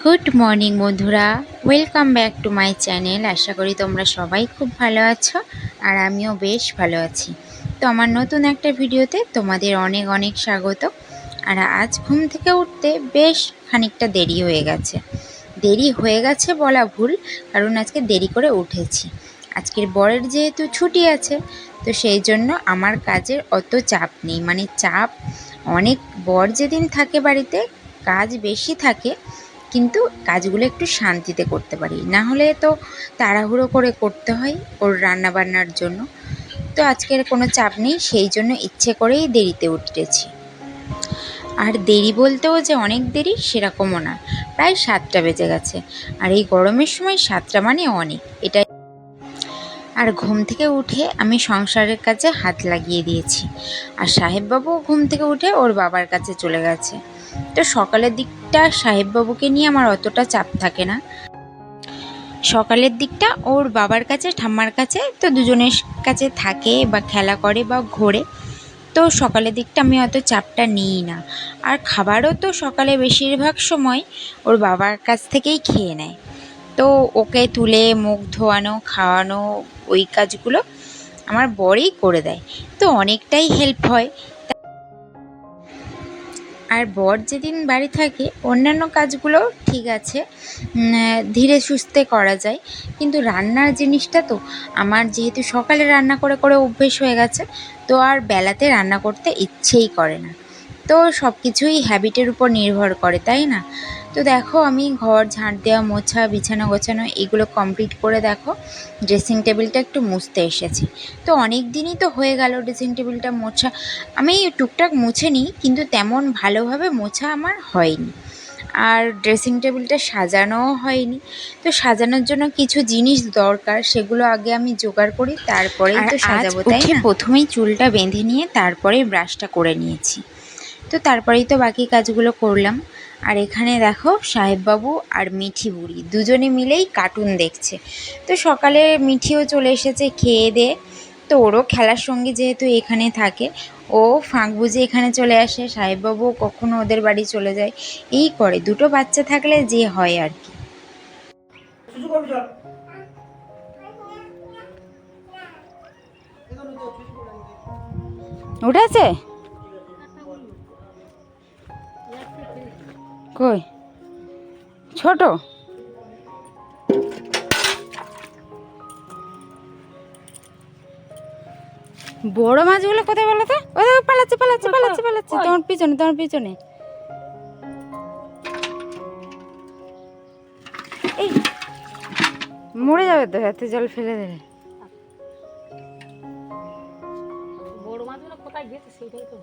Good morning বন্ধুরা। Welcome back to my channel আশা করি তোমরা সবাই খুব ভালো আছো, আর আমিও বেশ ভালো আছি। তো আমার নতুন একটা ভিডিওতে তোমাদের অনেক অনেক স্বাগত। আর আজ ঘুম থেকে উঠতে বেশ খানিকটা দেরি হয়ে গেছে। দেরি হয়ে গেছে বলা ভুল, কারণ আজকে দেরি করে উঠেছি। আজকের বরের যেহেতু ছুটি আছে, তো সেই জন্য আমার কাজের অত চাপ নেই। মানে চাপ, অনেক বর যেদিন থাকে বাড়িতে, কাজ বেশি থাকে কিন্তু কাজগুলো একটু শান্তিতে করতে পারি। না হলে তো তাড়াহুড়ো করে করতে হয় ওর রান্না বান্নার জন্য। তো আজকের কোনো চাপ নেই, সেই জন্য ইচ্ছে করেই দেরিতে উঠেছি। আর দেরি বলতেও যে অনেক দেরি সেরকমও না। প্রায় সাতটা বেজে গেছে। আর এই গরমের সময় সাতটা মানে অনেক। এটা আর ঘুম থেকে উঠে আমি সংসারের কাছে হাত লাগিয়ে দিয়েছি। আর সাহেববাবুও ঘুম থেকে উঠে ওর বাবার কাছে চলে গেছে। তো সকালের দিকটা সাহেববাবুকে নিয়ে আমার অতটা চাপ থাকে না। সকালের দিকটা ওর বাবার কাছে, ঠাম্মার কাছে, তো দুজনের কাছে থাকে বা খেলা করে বা ঘোরে। তো সকালের দিকটা আমি অত চাপটা নিই না। আর খাবারও তো সকালে বেশিরভাগ সময় ওর বাবার কাছ থেকেই খেয়ে নেয়। তো ওকে তুলে, মুখ ধোয়ানো, খাওয়ানো, ওই কাজগুলো আমার বরই করে দেয়। তো অনেকটাই হেল্প হয়। আর বর যেদিন বাড়ি থাকে, অন্যান্য কাজগুলো ঠিক আছে ধীরে সুস্থে করা যায়। কিন্তু রান্নার জিনিসটা তো, আমার যেহেতু সকালে রান্না করে করে অভ্যেস হয়ে গেছে, তো আর বেলাতে রান্না করতে ইচ্ছেই করে না। তো সব কিছুই হ্যাবিটের উপর নির্ভর করে, তাই না? তো দেখো আমি ঘর ঝাঁট দেওয়া মোছা বিছানা গোছানো এগুলো কমপ্লিট করে দেখো ড্রেসিং টেবিলটা একটু মুছতে এসেছি। তো অনেক দিনই তো হয়ে গেল ড্রেসিং টেবিলটা মোছা। আমি টুকটাক মুছে নিই কিন্তু তেমন ভালোভাবে মোছা আমার হয়নি। আর ড্রেসিং টেবিলটা সাজানোও হয়নি। তো সাজানোর জন্য কিছু জিনিস দরকার সেগুলো আগে আমি জোগাড় করি তারপরেই তো সাজাবো তাই না? প্রথমেই চুলটা বেঁধে নিয়ে তারপরে ব্রাশটা করে নিয়েছি। তো তারপরেই তো বাকি কাজগুলো করলাম। আর এখানে দেখো সাহেববাবু আর মিঠি বুড়ি দুজনে মিলেই কার্টুন দেখছে। তো সকালে মিঠিও চলে এসেছে খেয়ে দিয়ে তো ওরও খেলার সঙ্গে যেহেতু এখানে থাকে ও ফাঁক বুঝে এখানে চলে আসে সাহেববাবু কখনো ওদের বাড়ি চলে যায় এই করে। দুটো বাচ্চা থাকলে যে হয় আর কি। উঠেছে কই? ছোট? বড় মাছগুলো কোথায় বলো তো? ওই দেখো পালাচ্ছে পালাচ্ছে পালাচ্ছে পালাচ্ছে। তোমার পিছনে তোমার পিছনে। এই মরে যাবে তো এত জল ফেলে দেবে। বড় মাছগুলো কোথায় গেছে সেটাই তো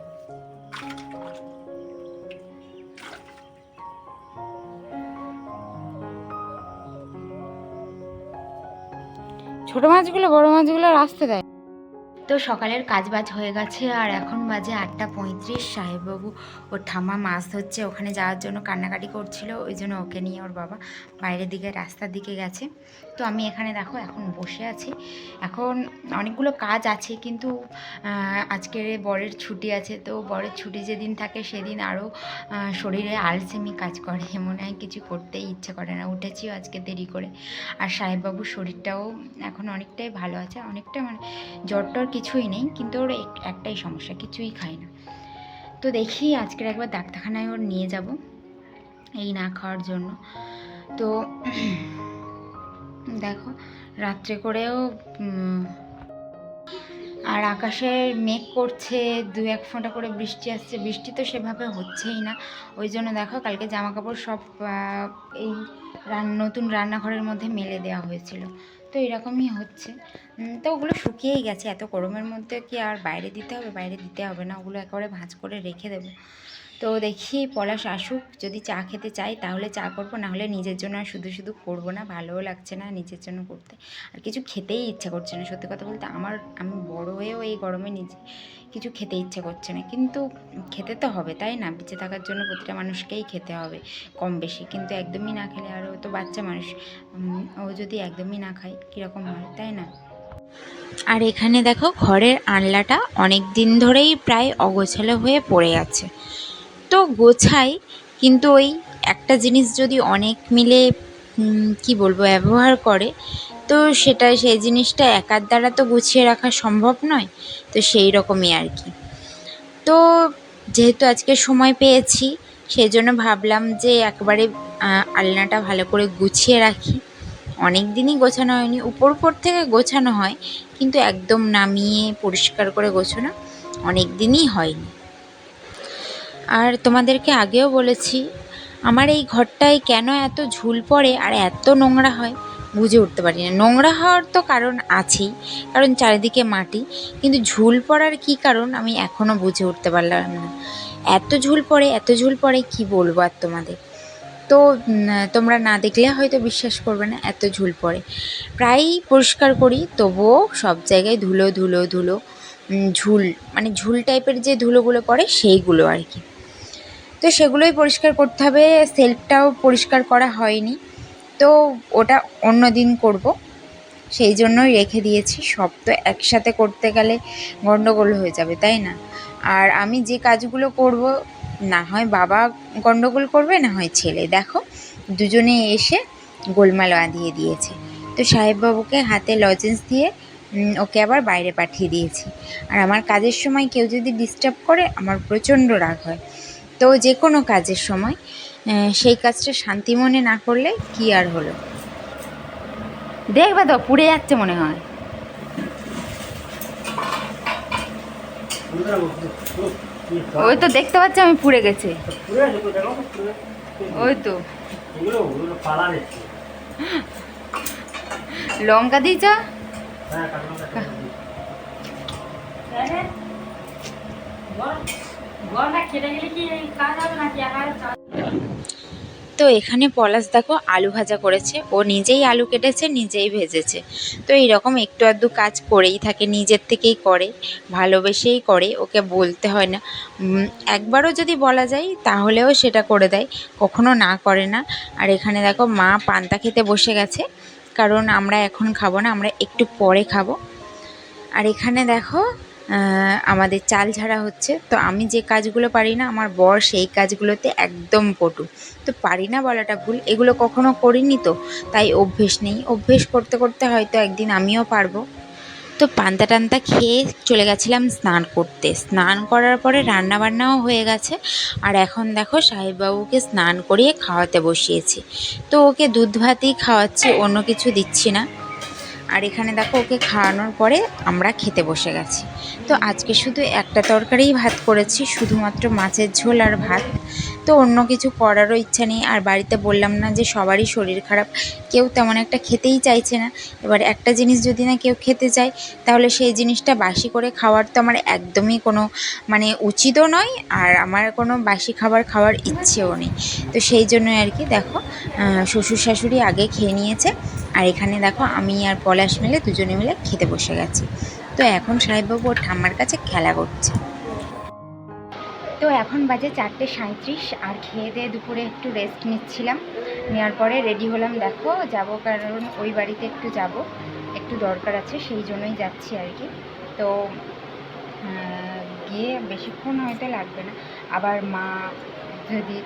ছোট মাছগুলো বড় মাছগুলো আসতে দেয় তো সকালের কাজ বাজ হয়ে গেছে আর এখন বাজে আটটা পঁয়ত্রিশ। সাহেববাবু, ওর ঠাম্মা মাছ ধরছে, ওখানে যাওয়ার জন্য কান্নাকাটি করছিল, ওই জন্য ওকে নিয়ে ওর বাবা বাইরের দিকে, রাস্তার দিকে গেছে। তো আমি এখানে দেখো, এখন বসে আছি। এখন অনেকগুলো কাজ আছে, কিন্তু আজকের বরের ছুটি আছে। তো বরের ছুটি যেদিন থাকে, সেদিন আরও শরীরে আলসেমি কাজ করে। মনে হয় কিছু করতেই ইচ্ছে করে না। উঠেছিও আজকে দেরি করে। আর সাহেববাবুর শরীরটাও এখন অনেকটাই ভালো আছে। অনেকটা মানে জ্বর টর কিছুই নেই, কিন্তু ওর এক- একটাই সমস্যা, কিছুই খায় না। তো দেখি আজকের একবার ডাক্তারখানায় ওর নিয়ে যাব, এই না খাওয়ার জন্য। তো দেখো, রাত্রে করেও আর আকাশে মেঘ করছে, দু এক ফোঁটা করে বৃষ্টি আসছে, বৃষ্টি তো সেভাবে হচ্ছেই না। ওই জন্য দেখো, কালকে জামা কাপড় সব এই নতুন রান্নাঘরের মধ্যে মেলে দেওয়া হয়েছিল। তো এরকমই হচ্ছে। তো ওগুলো শুকিয়েই গেছে। এত গরমের মধ্যে কি আর বাইরে দিতে হবে? বাইরে দিতে হবে না। ওগুলো একেবারে ভাঁজ করে রেখে দেবো। তো দেখি পলাশ আসুক, যদি চা খেতে চাই তাহলে চা করব না হলে নিজের জন্য আর শুধু শুধু করব না, ভালোও লাগছে না নিজের জন্য করতে। আর কিছু খেতেই ইচ্ছা করছে না, সত্যি কথা বলতে আমার, আমি বড় হয়েও এই গরমে নিজে কিছু খেতে ইচ্ছে করছে না। কিন্তু খেতে তো হবে, তাই না? বেঁচে থাকার জন্য প্রতিটা মানুষকেই খেতে হবে কম বেশি। কিন্তু একদমই না খেলে, আর ও তো বাচ্চা মানুষ ও যদি একদমই না খায়, কীরকম হয়, তাই না? আর এখানে দেখো, ঘরের আনলাটা অনেক দিন ধরেই প্রায় অগোছালো হয়ে পড়ে আছে। তো গোছাই, কিন্তু ওই একটা জিনিস যদি অনেক মিলে কি বলব, ব্যবহার করে, তো সেটা, সেই জিনিসটা একার দ্বারা তো গুছিয়ে রাখা সম্ভব নয়, তো সেই রকমই আর কি। তো যেহেতু আজকে সময় পেয়েছি সেই জন্য ভাবলাম যে একবারে আলনাটা ভালো করে গুছিয়ে রাখি। অনেক দিনই গোছানো হয়নি, উপর উপর থেকে গোছানো হয়, কিন্তু একদম নামিয়ে পরিষ্কার করে গোছানো অনেক দিনই হয়নি। আর তোমাদেরকে আগেও বলেছি, আমার এই ঘরটায় কেন এত ঝুল পড়ে আর এত নোংরা হয় বুঝে উঠতে পারি না। নোংরা হওয়ার তো কারণ আছেই, কারণ চারিদিকে মাটি, কিন্তু ঝুল পড়ার কী কারণ আমি এখনও বুঝে উঠতে পারলাম না। এত ঝুল পড়ে, এত ঝুল পড়ে, কি বলব আর তোমাদের? তো তোমরা না দেখলে হয়তো বিশ্বাস করবে না, এত ঝুল পড়ে। প্রায়ই পরিষ্কার করি, তবুও সব জায়গায় ধুলো ধুলো ধুলো ঝুল মানে ঝুল টাইপের যে ধুলোগুলো পড়ে, সেইগুলো আর কি। তো সেগুলোই পরিষ্কার করতে হবে। সেলফটাও পরিষ্কার করা হয়নি। তো ওটা অন্য দিন করব। সেই জন্যই রেখে দিয়েছি। সব তো একসাথে করতে গেলে গণ্ডগোল হয়ে যাবে, তাই না? আর আমি যে কাজগুলো করব, না হয় বাবা গণ্ডগোল করবে, না হয় ছেলে। দেখো, দুজনে এসে গোলমাল বাঁধিয়ে দিয়েছে। তো সাহেববাবুকে হাতে লজেন্স দিয়ে ওকে আবার বাইরে পাঠিয়ে দিয়েছি। আর আমার কাজের সময় কেউ যদি ডিস্টার্ব করে, আমার প্রচণ্ড রাগ হয়। তো যে কোনো কাজের সময় সেই কাজটা শান্তি মনে না করলে কি আর হলো? দেখবে তো পুড়ে যাচ্ছে মনে হয়। ওই তো দেখতে পাচ্ছি আমি পুড়ে গেছে। ওই তো। লঙ্কা দিয়েছ? হ্যাঁ। তো এখানে পলাশ দেখো আলু ভাজা করেছে। ও নিজেই আলু কেটেছে, নিজেই ভেজেছে। তো এইরকম একটু আধটু কাজ করেই থাকে, নিজের থেকেই করে, ভালোবেসেই করে, ওকে বলতে হয় না। একবারও যদি বলা যায়, তাহলেও সেটা করে দেয়, কখনো না করে না। আর এখানে দেখো মা পান্তা খেতে বসে গেছে, কারণ আমরা এখন খাব না, আমরা একটু পরে খাব। আর এখানে দেখো আমাদের চাল ঝাড়া হচ্ছে। তো আমি যে কাজগুলো পারি না, আমার বর সেই কাজগুলোতে একদম পটু। তো পারি না বলাটা ভুল, এগুলো কখনো করিনি তো, তাই অভ্যেস নেই। অভ্যেস করতে করতে হয়তো একদিন আমিও পারব। তো পান্তা টান্তা খেয়ে চলে গেছিলাম স্নান করতে। স্নান করার পরে রান্না বান্নাও হয়ে গেছে। আর এখন দেখো সাহেববাবুকে স্নান করিয়ে খাওয়াতে বসিয়েছি। তো ওকে দুধ ভাতই খাওয়াচ্ছি, অন্য কিছু দিচ্ছি না। আর এখানে দেখো ওকে খাওয়ানোর পরে আমরা খেতে বসে গেছি। তো আজকে শুধু একটা তরকারিই ভাত করেছি, শুধুমাত্র মাছের ঝোল আর ভাত। তো অন্য কিছু করারও ইচ্ছা নেই। আর বাড়িতে বললাম না যে সবারই শরীর খারাপ। কেউ তেমন একটা খেতেই চাইছে না। এবার একটা জিনিস যদি না কেউ খেতে চায়, তাহলে সেই জিনিসটা বাসি করে খাওয়ার তো আমার একদমই কোনো মানে উচিতও নয়, আর আমার কোনো বাসি খাবার খাওয়ার ইচ্ছেও নেই। তো সেই জন্যই আর কি দেখো শ্বশুর শাশুড়ি আগে খেয়ে নিয়েছে। আর এখানে দেখো আমি আর পলাশ মিলে দুজনে মিলে খেতে বসে গেছি। তো এখন সাহেববাবু ওর ঠাম্মার কাছে খেলা করছে। তো এখন বাজে চারটে সাঁত্রিশ আর খেয়ে দিয়ে দুপুরে একটু রেস্ট নিচ্ছিলাম। নেওয়ার পরে রেডি হলাম, দেখো যাব, কারণ ওই বাড়িতে একটু যাব, একটু দরকার আছে, সেই জন্যই যাচ্ছি আর কি। তো গিয়ে বেশিক্ষণ হয়তো লাগবে না, আবার মা যদি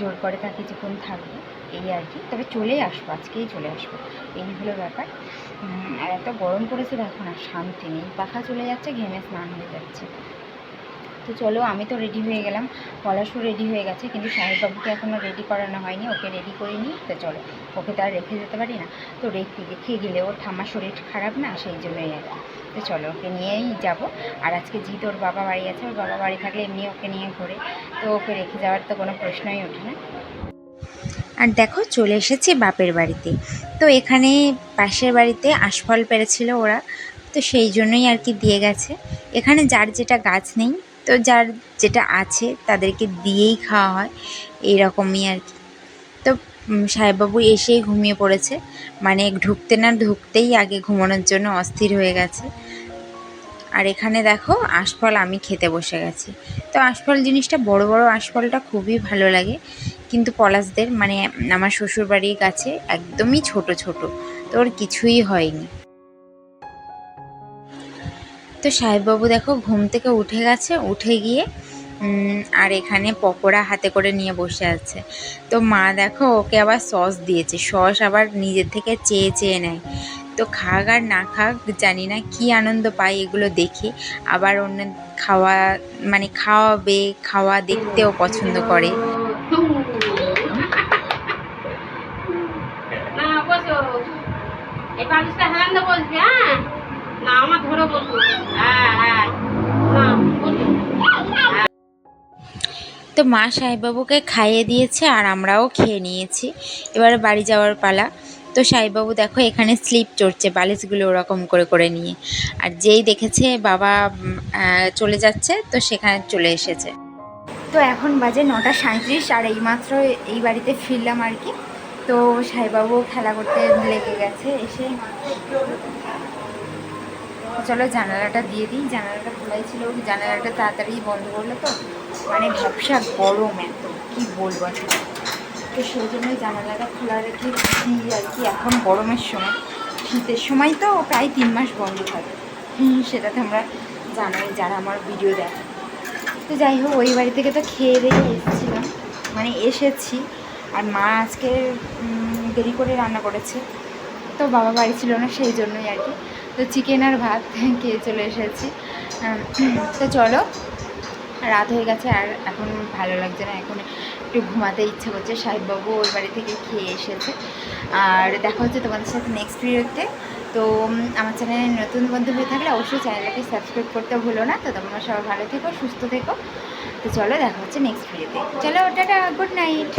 জোর করে তাকে কিছুক্ষণ থাকবে, এই আর কি। তবে চলেই আসব, আজকেই চলে আসব, এই হলো ব্যাপার। আর এত গরম পড়েছে, দেখো না, শান্তি নেই, পাখা চলে যাচ্ছে, ঘেমে স্নান হয়ে যাচ্ছে। তো চলো, আমি তো রেডি হয়ে গেলাম। পলাশও রেডি হয়ে গেছে, কিন্তু সাহেববাবুকে এখনও রেডি করানো হয়নি, ওকে রেডি করে নিই। তো চলো, ওকে তো আর রেখে যেতে পারি না। তো রেখে রেখে গেলে ওর ঠাম্মার শরীর খারাপ না, সেই জন্যই আর তো চলো, ওকে নিয়েই যাব। আর আজকে জিৎ ওর বাবা বাড়ি আছে, ওর বাবা বাড়ি থাকলে এমনি ওকে নিয়ে ঘোরে। তো ওকে রেখে যাওয়ার তো কোনো প্রশ্নই ওঠে না। আর দেখো, চলে এসেছি বাপের বাড়িতে। তো এখানে পাশের বাড়িতে আশফল পেরেছিল ওরা। তো সেই জন্যই আর কি দিয়ে গেছে। এখানে যার যেটা গাছ নেই তো যার যেটা আছে তাদেরকে দিয়েই খাওয়া হয়, এইরকমই আর কি। তো সাহেববাবু এসেই ঘুমিয়ে পড়েছে। মানে ঢুকতে না ঢুকতেই আগে ঘুমানোর জন্য অস্থির হয়ে গেছে। আর এখানে দেখো আশফল আমি খেতে বসে গেছি। তো আশফল জিনিসটা, বড় বড় আশফলটা খুবই ভালো লাগে। কিন্তু পলাশদের মানে আমার শ্বশুরবাড়ির কাছে একদমই ছোট ছোট। তো ওর কিছুই হয়নি। তো সাহেববাবু দেখো ঘুম থেকে উঠে গেছে, উঠে গিয়ে আর এখানে পকোড়া হাতে করে নিয়ে বসে আছে। তো মা দেখো ওকে আবার সস দিয়েছে, সস আবার নিজের থেকে চেয়ে চেয়ে নেয়। তো খাক আর না খাক, জানি না কি আনন্দ পাই এগুলো দেখে। আবার অন্য খাওয়া মানে খাওয়াবে, খাওয়া দেখতেও পছন্দ করে। না এই হ্যাঁ? না আমার ধরে বসবো হ্যাঁ হ্যাঁ। তো মা সাহেববাবুকে খাইয়ে দিয়েছে আর আমরাও খেয়ে নিয়েছি। এবারে বাড়ি যাওয়ার পালা। তো সাহেববাবু দেখো এখানে স্লিপ চড়ছে বালিশগুলো ওরকম করে করে নিয়ে। আর যেই দেখেছে বাবা চলে যাচ্ছে তো সেখানে চলে এসেছে। তো এখন বাজে নটা সাঁত্রিশ আর এইমাত্র এই বাড়িতে ফিরলাম আর কি। তো সাহেববাবু খেলা করতে লেগে গেছে এসে চলো জানালাটা দিয়ে দিই। জানালাটা খোলাই ছিল, জানালাটা তাড়াতাড়ি বন্ধ করল তো মানে ব্যবসা গরম এত, কি বলব আর তো সেই জন্যই জানালাটা খোলা রেখে দিই আর কি, এখন গরমের সময়। শীতের সময় তো প্রায় তিন মাস বন্ধ থাকে। সেটা তো আমরা জানাই যারা আমার ভিডিও দেখে। তো যাই হোক, ওই বাড়ি থেকে তো খেয়ে দিয়ে এসেছিলাম। মানে এসেছি। আর মা আজকে দেরি করে রান্না করেছে। তো বাবা বাড়ি ছিল না, সেই জন্যই আর কি। তো চিকেন আর ভাত খেয়ে চলে এসেছি। তো চলো, রাত হয়ে গেছে আর এখন ভালো লাগছে না, এখন একটু ঘুমাতে ইচ্ছে করছে, সাহেববাবু ওই বাড়ি থেকে খেয়ে এসেছে। আর দেখা হচ্ছে তোমাদের সাথে নেক্সট ভিডিওতে তো আমার চ্যানেলে নতুন বন্ধু হয়ে থাকলে অবশ্যই চ্যানেলটাকে সাবস্ক্রাইব করতে ভুলো না। তো তোমরা সবাই ভালো থেকো, সুস্থ থেকো। তো চলো, দেখা হচ্ছে নেক্সট ভিডিওতে চলো, টাটা গুড নাইট